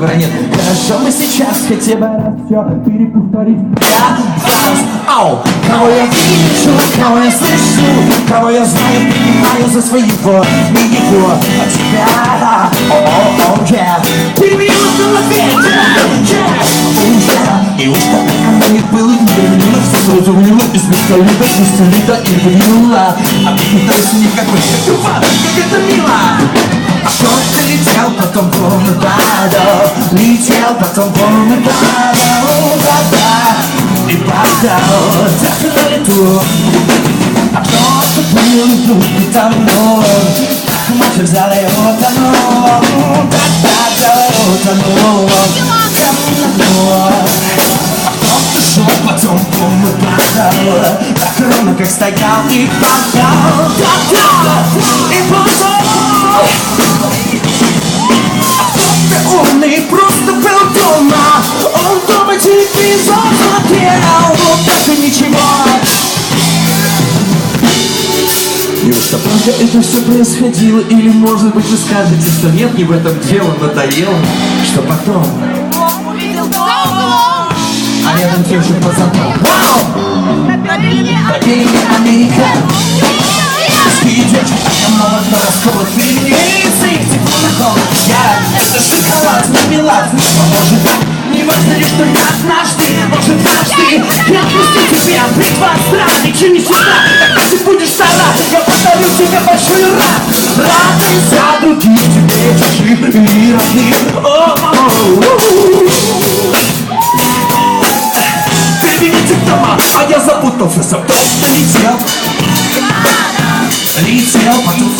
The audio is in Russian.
Нет, хорошо бы сейчас хотя бы раз все переповторить. Я зараз, ау. Кого я вижу, кого я слышу Кого я знаю, принимаю за своего Не его, а тебя. О-о-о, я Переменю в голове, yeah, yeah, oh, yeah. И уж так как она не было, не вернула Все сразу влила из пистолета, из пистолета и вынула А ты пытаешься никакой, как это мило кто-то летел, потом волны падал Летел, потом волны падал. Да-да, и падал Так на лету А кто-то был и вдруг утонул Так мать взяла и утонул Да-да-да, утонул Утонул А кто-то шел, потом волны падал. Так ровно, как стоял и падал. Да-да, умный просто был дома Он дома телевизор смотрел Вот так и ничего. Неужто правда это все происходило? Или может быть вы скажете, что нет, не в этом дело, надоело Что потом? А рядом те же пацаны Вау! Пробили Америка. Видеть, я молод, но расколот тепло на холод Я это шоколад, мармелад Может, не важно ли, что я однажды Может, однажды я отпустил тебя Бритва остра, ничего не сестра Так если будешь сама, я подарю тебе большой рад Рады за других тебе чужих и родных Переведите дома, а я запутался Сам точно летел Летел, потом